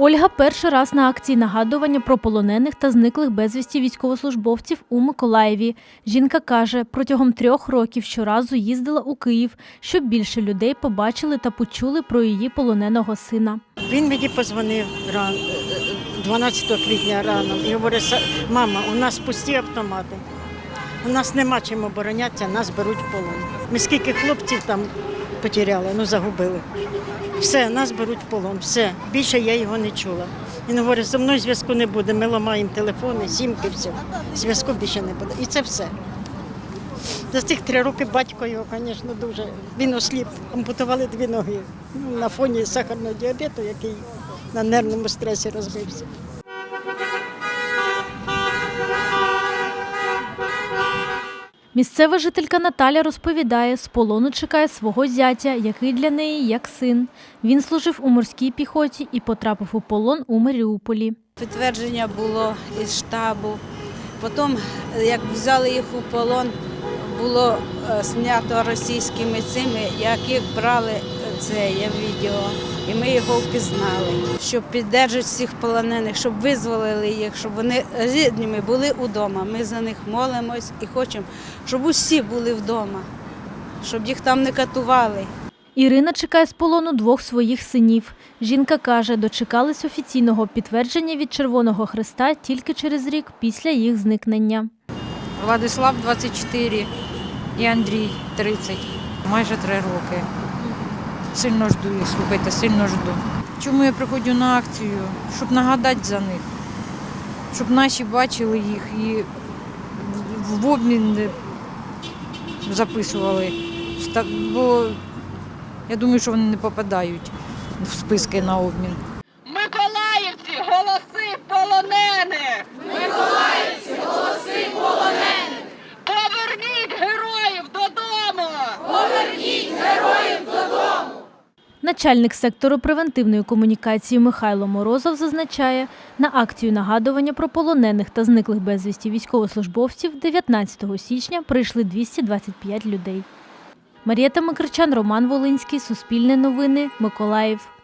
Ольга перший раз на акції нагадування про полонених та зниклих безвісті військовослужбовців у Миколаєві. Жінка каже, протягом трьох років щоразу їздила у Київ, щоб більше людей побачили та почули про її полоненого сина. Він мені позвонив ран, 12 квітня рано і говорить, мама, у нас пусті автомати. У нас нема чим оборонятися, нас беруть в полон. Ми скільки хлопців там потеряли, ну загубили. Все, нас беруть в полон, все. Більше я його не чула. Він говорить, зі мною зв'язку не буде, ми ламаємо телефони, сімки, все. Зв'язку більше не буде. І це все. За цих три роки батько його, звісно, дуже. Він осліп, ампутували дві ноги Ну, на фоні сахарного діабету, який на нервному стресі розбився. Місцева жителька Наталя розповідає, з полону чекає свого зятя, який для неї як син. Він служив у морській піхоті і потрапив у полон у Маріуполі. Підтвердження було із штабу. Потім, як взяли їх у полон, було е, знято російськими цими, яких брали це є відео, і ми його впізнали, щоб піддержати всіх полонених, щоб визволили їх, щоб вони рідними були вдома. Ми за них молимось і хочемо, щоб усі були вдома, щоб їх там не катували. Ірина чекає з полону двох своїх синів. Жінка каже, дочекались офіційного підтвердження від Червоного Христа тільки через рік після їх зникнення. Владислав 24 і Андрій 30. Майже три роки. Сильно жду їх, слухайте, сильно жду. Чому я приходжу на акцію? Щоб нагадати за них, щоб наші бачили їх і в- обмін записували. Бо я думаю, що вони не попадають в списки на обмін. Миколаївці, голоси полонених! Миколаївці, голоси полонених! Поверніть героїв додому! Начальник сектору превентивної комунікації Михайло Морозов зазначає, на акцію нагадування про полонених та зниклих безвісті військовослужбовців 19 січня прийшли 225 людей. Марія Микричан, Роман Волинський, Суспільне новини, Миколаїв.